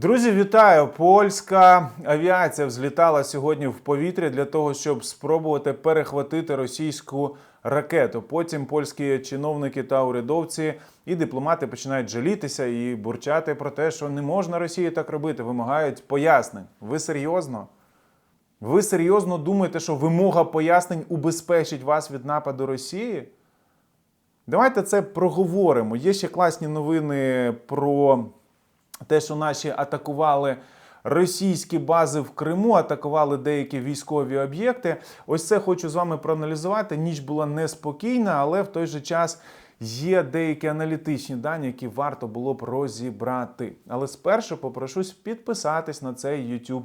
Друзі, вітаю! Польська авіація взлітала сьогодні в повітря для того, щоб спробувати перехватити російську ракету. Потім польські чиновники та урядовці і дипломати починають жалітися і бурчати про те, що не можна Росії так робити. Вимагають пояснень. Ви серйозно? Ви серйозно думаєте, що вимога пояснень убезпечить вас від нападу Росії? Давайте це проговоримо. Є ще класні новини про те, що наші атакували російські бази в Криму, атакували деякі військові об'єкти. Ось це хочу з вами проаналізувати. Ніч була неспокійна, але в той же час. Є деякі аналітичні дані, які варто було б розібрати. Але спершу попрошусь підписатись на цей YouTube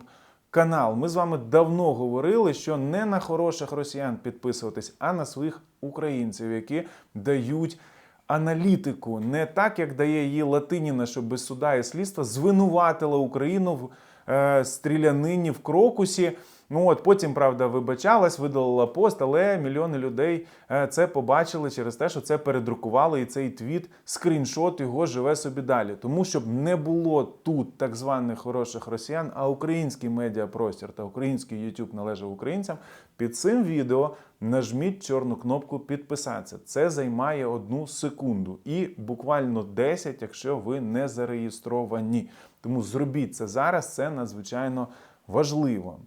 канал. Ми з вами давно говорили, що не на хороших росіян підписуватись, а на своїх українців, які дають аналітику, не так, як дає її Латиніна, що без суда і слідства звинуватила Україну в е, стрілянині в крокусі. Ну от потім, правда, вибачалась, видалила пост, але мільйони людей е, це побачили через те, що це передрукували, і цей твіт, скріншот його живе собі далі. Тому щоб не було тут так званих хороших росіян, а український медіапростір та український YouTube належав українцям. Під цим відео нажміть чорну кнопку підписатися. Це займає одну секунду і буквально 10, якщо ви не зареєстровані. Тому зробіть це зараз, це надзвичайно важливо.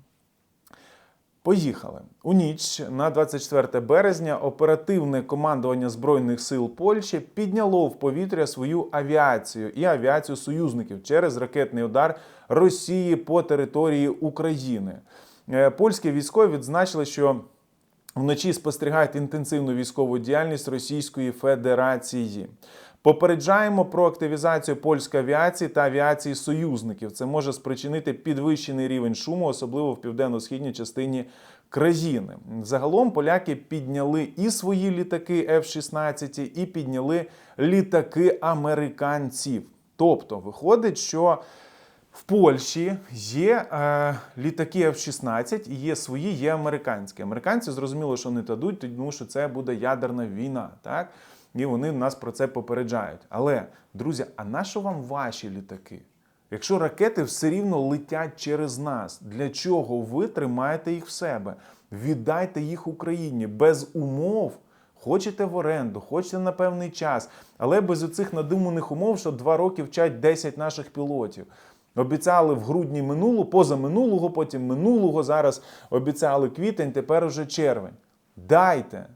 Поїхали у ніч на 24 березня. Оперативне командування збройних сил Польщі підняло в повітря свою авіацію і авіацію союзників через ракетний удар Росії по території України. Е, Польські військові відзначили, що вночі спостерігають інтенсивну військову діяльність Російської Федерації. Попереджаємо про активізацію польської авіації та авіації союзників. Це може спричинити підвищений рівень шуму, особливо в південно-східній частині країни. Загалом поляки підняли і свої літаки F-16, і підняли літаки американців. Тобто, виходить, що в Польщі є е, літаки F-16 і є свої, є американські. Американці зрозуміло, що не дадуть, тому що це буде ядерна війна. Так? І вони нас про це попереджають. Але, друзі, а на що вам ваші літаки? Якщо ракети все рівно летять через нас, для чого ви тримаєте їх в себе? Віддайте їх Україні без умов. Хочете в оренду, хочете на певний час, але без оцих надуманих умов, що два роки вчать 10 наших пілотів. Обіцяли в грудні минулого, позаминулого, потім минулого. Зараз обіцяли квітень, тепер уже червень. Дайте.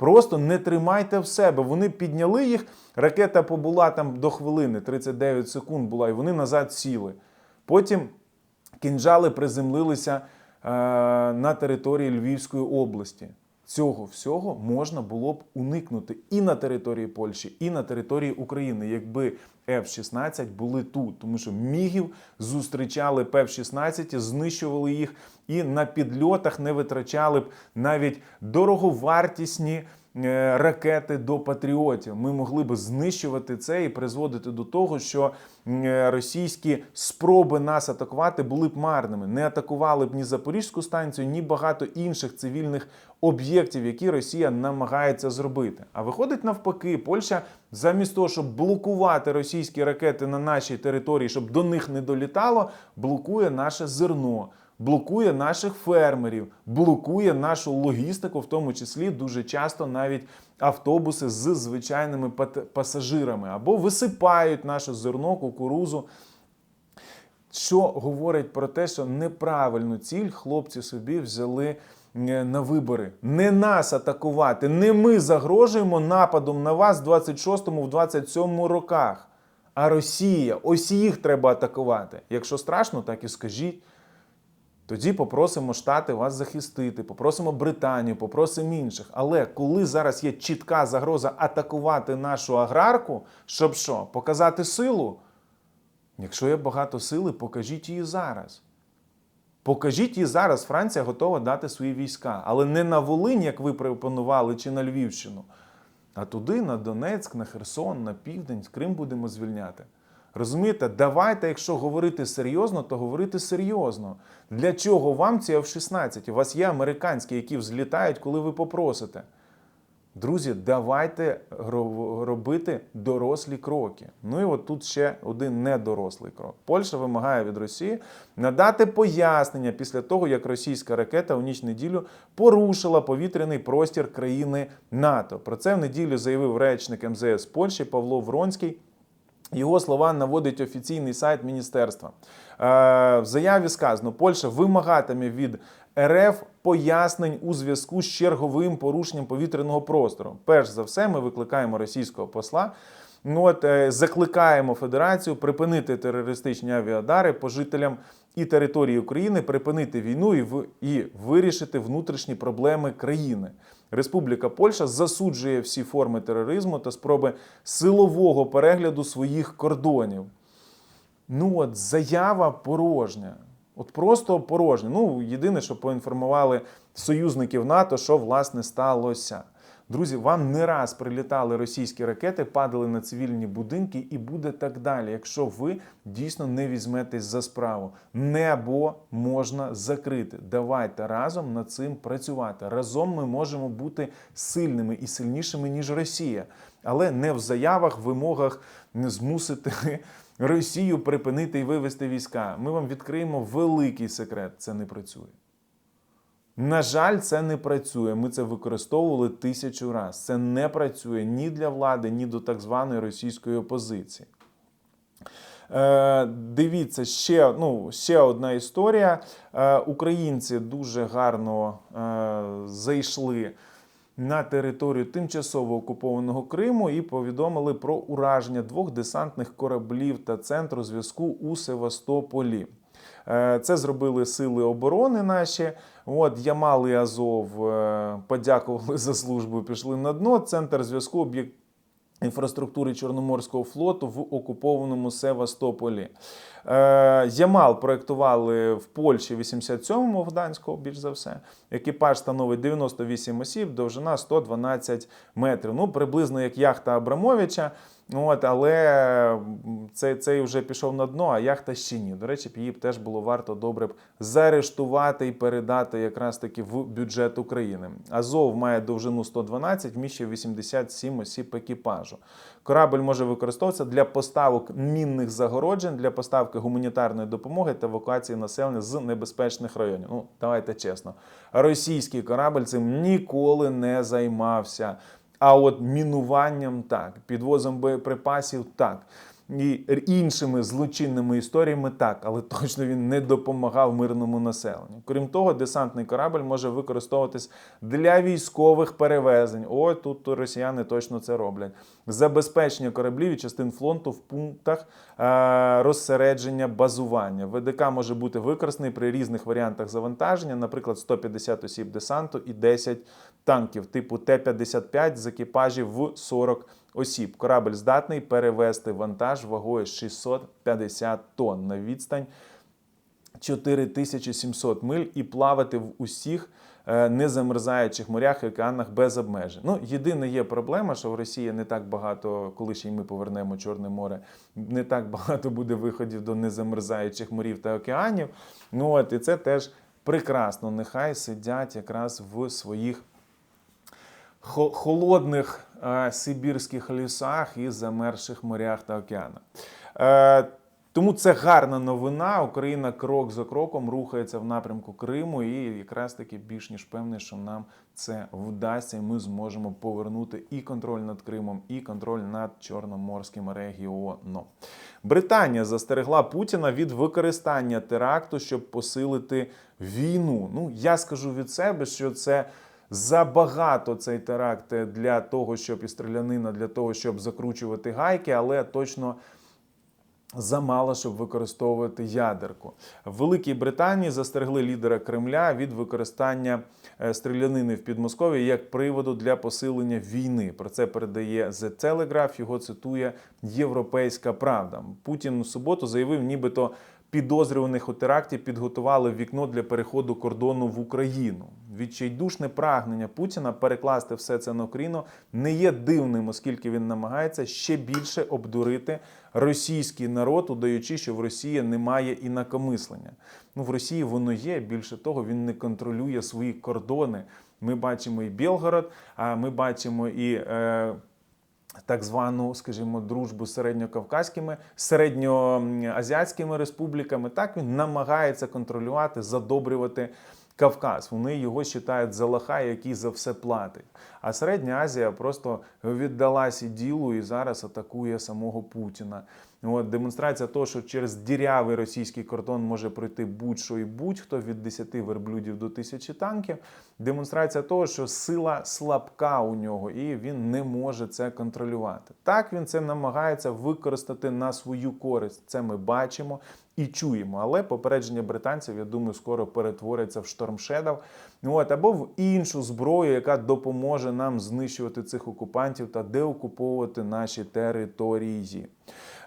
Просто не тримайте в себе. Вони підняли їх. Ракета побула там до хвилини, 39 секунд була, і вони назад сіли. Потім кінжали приземлилися е, на території Львівської області. Цього всього можна було б уникнути і на території Польщі, і на території України, якби F-16 були тут, тому що мігів зустрічали б F-16, знищували їх і на підльотах не витрачали б навіть дороговартісні ракети до патріотів. Ми могли б знищувати це і призводити до того, що е, російські спроби нас атакувати були б марними. Не атакували б ні Запорізьку станцію, ні багато інших цивільних об'єктів, які Росія намагається зробити. А виходить навпаки, Польща замість того, щоб блокувати російські ракети на нашій території, щоб до них не долітало, блокує наше зерно. Блокує наших фермерів, блокує нашу логістику, в тому числі дуже часто навіть автобуси з звичайними пасажирами або висипають наше зерно, кукурузу що говорить про те, що неправильну ціль хлопці собі взяли на вибори. Не нас атакувати, не ми загрожуємо нападом на вас в 26-му, в 27-му роках, а Росія. Ось їх треба атакувати. Якщо страшно, так і скажіть. Тоді попросимо Штати вас захистити, попросимо Британію, попросимо інших. Але коли зараз є чітка загроза атакувати нашу аграрку, щоб що, показати силу? Якщо є багато сили, покажіть її зараз. Покажіть її зараз. Франція готова дати свої війська, але не на Волинь, як ви пропонували, чи на Львівщину, а туди, на Донецьк, на Херсон, на південь, Крим будемо звільняти. Розумієте, давайте, якщо говорити серйозно, то говорити серйозно. Для чого вам ці F-16? У вас є американські, які взлітають, коли ви попросите. Друзі, давайте робити дорослі кроки. Ну і от тут ще один недорослий крок. Польща вимагає від Росії надати пояснення після того, як російська ракета у ніч неділю порушила повітряний простір країни НАТО. Про це в неділю заявив речник МЗС Польщі Павло Вронський. Його слова наводить офіційний сайт міністерства. Е, В заяві сказано, Польща вимагатиме від РФ пояснень у зв'язку з черговим порушенням повітряного простору. Перш за все, ми викликаємо російського посла. Ну от е, закликаємо Федерацію припинити терористичні авіадари по жителям і території України, припинити війну і, в- і вирішити внутрішні проблеми країни. Республіка Польща засуджує всі форми тероризму та спроби силового перегляду своїх кордонів. Ну от заява порожня. От просто порожня. Ну, єдине, що поінформували союзників НАТО, що власне сталося. Друзі, вам не раз прилітали російські ракети, падали на цивільні будинки, і буде так далі, якщо ви дійсно не візьметесь за справу. Небо можна закрити. Давайте разом над цим працювати. Разом ми можемо бути сильними і сильнішими, ніж Росія, але не в заявах, вимогах не змусити Росію припинити і вивести війська. Ми вам відкриємо великий секрет. Це не працює. На жаль, це не працює. Ми це використовували тисячу разів. Це не працює ні для влади, ні до так званої російської опозиції. Е, дивіться, ще, ну, ще одна історія. Е, українці дуже гарно е, зайшли на територію тимчасово окупованого Криму і повідомили про ураження двох десантних кораблів та центру зв'язку у Севастополі. Е, Це зробили сили оборони наші. От Ямал і Азов е, подякували за службу, пішли на дно. Центр зв'язку об'єкт інфраструктури Чорноморського флоту в окупованому Севастополі. Е, Ямал проєктували в Польщі 87-му Гданського, більш за все. Екіпаж становить 98 осіб, довжина 112 метрів. Ну, приблизно як яхта Абрамовича. От, але цей, цей вже пішов на дно, а яхта ще ні. До речі, її б теж було варто добре б заарештувати і передати якраз таки в бюджет України. Азов має довжину 112, вміщує 87 осіб екіпажу. Корабль може використовуватися для поставок мінних загороджень, для поставки гуманітарної допомоги та евакуації населення з небезпечних районів. Ну, давайте чесно. Російський корабль цим ніколи не займався. А от мінуванням так, підвозом боєприпасів так. І іншими злочинними історіями так, але точно він не допомагав мирному населенню. Крім того, десантний корабль може використовуватись для військових перевезень. О, тут росіяни точно це роблять. Забезпечення кораблів і частин флоту в пунктах е, розсередження базування. ВДК може бути використаний при різних варіантах завантаження, наприклад, 150 осіб десанту і 10 танків типу Т-55 з екіпажів в 40 осіб. Корабль здатний перевести вантаж вагою 650 тонн на відстань 4700 миль і плавати в усіх е, незамерзаючих морях і океанах без обмежень. Ну, єдина є проблема, що в Росії не так багато, коли ще й ми повернемо Чорне море, не так багато буде виходів до незамерзаючих морів та океанів. Ну от і це теж прекрасно. Нехай сидять якраз в своїх холодних е, сибірських лісах і замерзших морях та океанах. Е, тому це гарна новина. Україна крок за кроком рухається в напрямку Криму, і якраз таки більш ніж певний, що нам це вдасться, і ми зможемо повернути і контроль над Кримом, і контроль над Чорноморським регіоном. Британія застерегла Путіна від використання теракту, щоб посилити війну. Ну я скажу від себе, що це. Забагато цей теракт для того, щоб і стрілянина, для того, щоб закручувати гайки, але точно замало, щоб використовувати ядерку. В Великій Британії застерегли лідера Кремля від використання е, стрілянини в Підмосков'ї як приводу для посилення війни. Про це передає The Telegraph, його цитує Європейська Правда. Путін у суботу заявив, нібито підозрюваних у теракті підготували вікно для переходу кордону в Україну. Відчайдушне прагнення Путіна перекласти все це на Україну не є дивним, оскільки він намагається ще більше обдурити російський народ, удаючи, що в Росії немає інакомислення. Ну в Росії воно є. Більше того, він не контролює свої кордони. Ми бачимо і Білгород, а ми бачимо і. Е, так звану, скажімо, дружбу з середньокавказькими, середньоазіатськими республіками. Так він намагається контролювати, задобрювати Кавказ. Вони його вважають за лоха, який за все платить. А Середня Азія просто віддалася ділу і зараз атакує самого Путіна. От демонстрація того, що через дірявий російський кордон може пройти будь-що і будь-хто від 10 верблюдів до тисячі танків. Демонстрація того, що сила слабка у нього, і він не може це контролювати. Так він це намагається використати на свою користь. Це ми бачимо і чуємо. Але попередження британців, я думаю, скоро перетворяться в Shadow. От, або в іншу зброю, яка допоможе нам знищувати цих окупантів та деокуповувати наші території.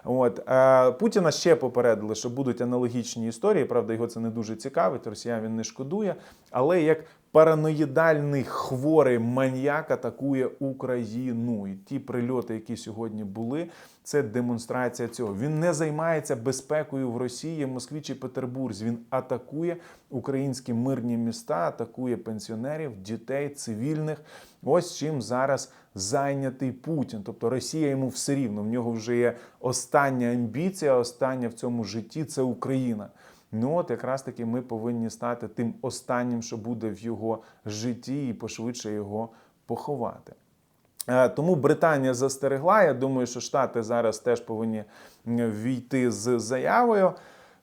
От е, Путіна ще попередили, що будуть аналогічні історії. Правда, його це не дуже цікавить. Росіян він не шкодує. Але як параноїдальний хворий маньяк атакує Україну, і ті прильоти, які сьогодні були, це демонстрація цього. Він не займається безпекою в Росії, Москві чи Петербурзі. Він атакує українські мирні міста, атакує пенсіонерів, дітей, цивільних. Ось чим зараз зайнятий Путін. Тобто Росія йому все рівно. В нього вже є остання амбіція, остання в цьому житті це Україна. Ну от якраз таки ми повинні стати тим останнім, що буде в його житті, і пошвидше його поховати. Е, Тому Британія застерегла. Я думаю, що Штати зараз теж повинні війти з заявою.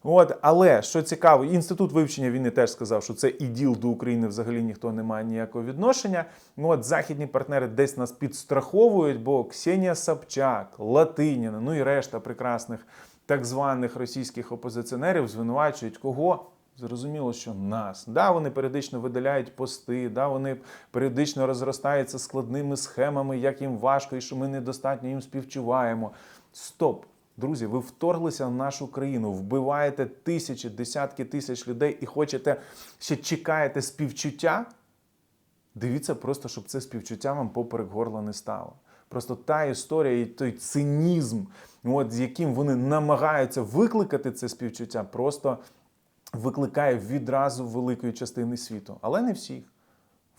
От, але що цікаво, інститут вивчення війни теж сказав, що це іділ до України взагалі ніхто не має ніякого відношення. Ну, от західні партнери десь нас підстраховують, бо Ксенія Собчак, Латиніна, ну і решта прекрасних так званих російських опозиціонерів звинувачують кого? Зрозуміло, що нас. Да, вони періодично видаляють пости, да, вони періодично розростаються складними схемами, як їм важко і що ми недостатньо їм співчуваємо. Стоп! Друзі, ви вторглися в нашу країну, вбиваєте тисячі, десятки тисяч людей і хочете ще чекаєте співчуття. Дивіться просто, щоб це співчуття вам поперек горла не стало. Просто та історія і той цинізм, от, з яким вони намагаються викликати це співчуття, просто викликає відразу великої частини світу, але не всіх.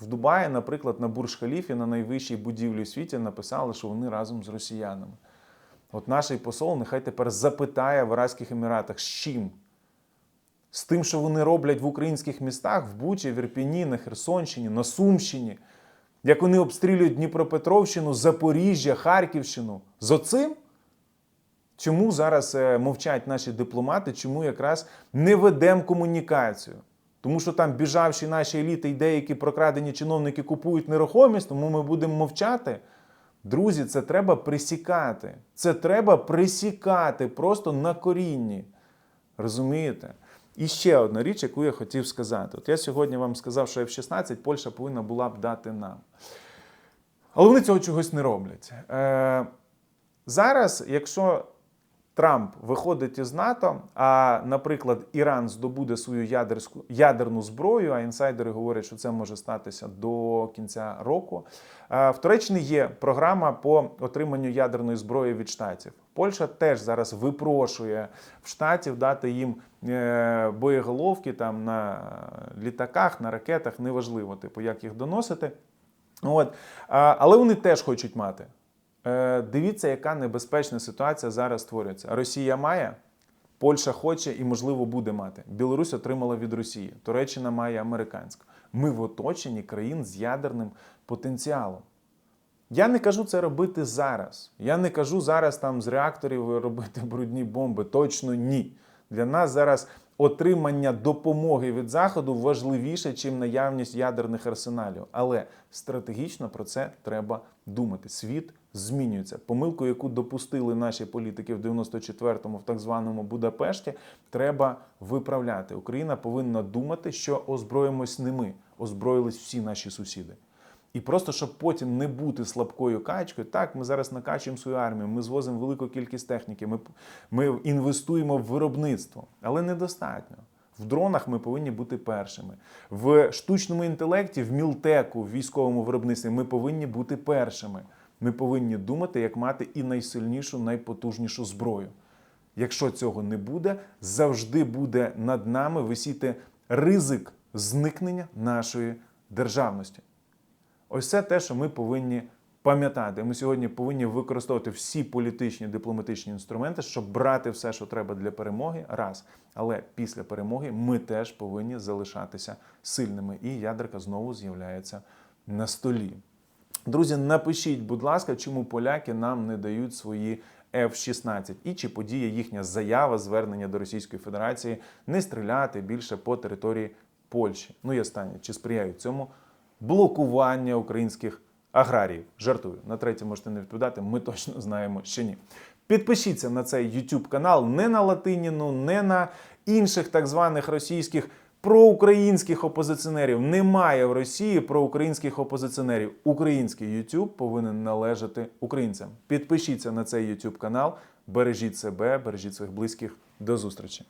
В Дубаї, наприклад, на Бурж-Халіфі, на найвищій будівлі в світі, написали, що вони разом з росіянами. От наш посол нехай тепер запитає в Арабських Еміратах, з чим? З тим, що вони роблять в українських містах, в Бучі, в Ірпіні, на Херсонщині, на Сумщині, як вони обстрілюють Дніпропетровщину, Запоріжжя, Харківщину. З оцим? Чому зараз е, мовчать наші дипломати? Чому якраз не ведемо комунікацію? Тому що там біжавші наші еліти і деякі прокрадені чиновники купують нерухомість, тому ми будемо мовчати. Друзі, це треба присікати. Це треба присікати просто на корінні. Розумієте? І ще одна річ, яку я хотів сказати. От я сьогодні вам сказав, що F-16 Польща повинна була б дати нам. Але вони цього чогось не роблять. Е, зараз, якщо Трамп виходить із НАТО, а, наприклад, Іран здобуде свою ядерську, ядерну зброю, а інсайдери говорять, що це може статися до кінця року. Е, В Туреччині є програма по отриманню ядерної зброї від штатів. Польща теж зараз випрошує в штатів дати їм боєголовки там на літаках, на ракетах, неважливо, типу, як їх доносити. От. Але вони теж хочуть мати. Е, Дивіться, яка небезпечна ситуація зараз створюється. Росія має, Польща хоче і, можливо, буде мати. Білорусь отримала від Росії, Туреччина має американську. Ми в оточенні країн з ядерним потенціалом. Я не кажу це робити зараз. Я не кажу зараз там з реакторів робити брудні бомби. Точно ні. Для нас зараз отримання допомоги від Заходу важливіше, ніж наявність ядерних арсеналів. Але стратегічно про це треба думати. Світ змінюється. Помилку, яку допустили наші політики в 94-му, в так званому Будапешті, треба виправляти. Україна повинна думати, що озброїмось не ми, озброїлись всі наші сусіди. І просто щоб потім не бути слабкою качкою, так ми зараз накачуємо свою армію, ми звозимо велику кількість техніки, ми, ми інвестуємо в виробництво, але недостатньо. В дронах ми повинні бути першими. В штучному інтелекті, в мілтеку, в військовому виробництві ми повинні бути першими. Ми повинні думати, як мати і найсильнішу, найпотужнішу зброю. Якщо цього не буде, завжди буде над нами висіти ризик зникнення нашої державності. Ось це те, що ми повинні пам'ятати. Ми сьогодні повинні використовувати всі політичні дипломатичні інструменти, щоб брати все, що треба для перемоги. Раз. Але після перемоги ми теж повинні залишатися сильними. І ядерка знову з'являється на столі. Друзі, напишіть, будь ласка, чому поляки нам не дають свої F-16 і чи подіє їхня заява звернення до Російської Федерації не стріляти більше по території Польщі. Ну і останнє, чи сприяють цьому блокування українських аграріїв? Жартую. На третє можете не відповідати. Ми точно знаємо, що ні. Підпишіться на цей YouTube канал не на Латиніну, не на інших так званих російських проукраїнських опозиціонерів. Немає в Росії проукраїнських опозиціонерів. Український YouTube повинен належати українцям. Підпишіться на цей YouTube канал, бережіть себе, бережіть своїх близьких. До зустрічі.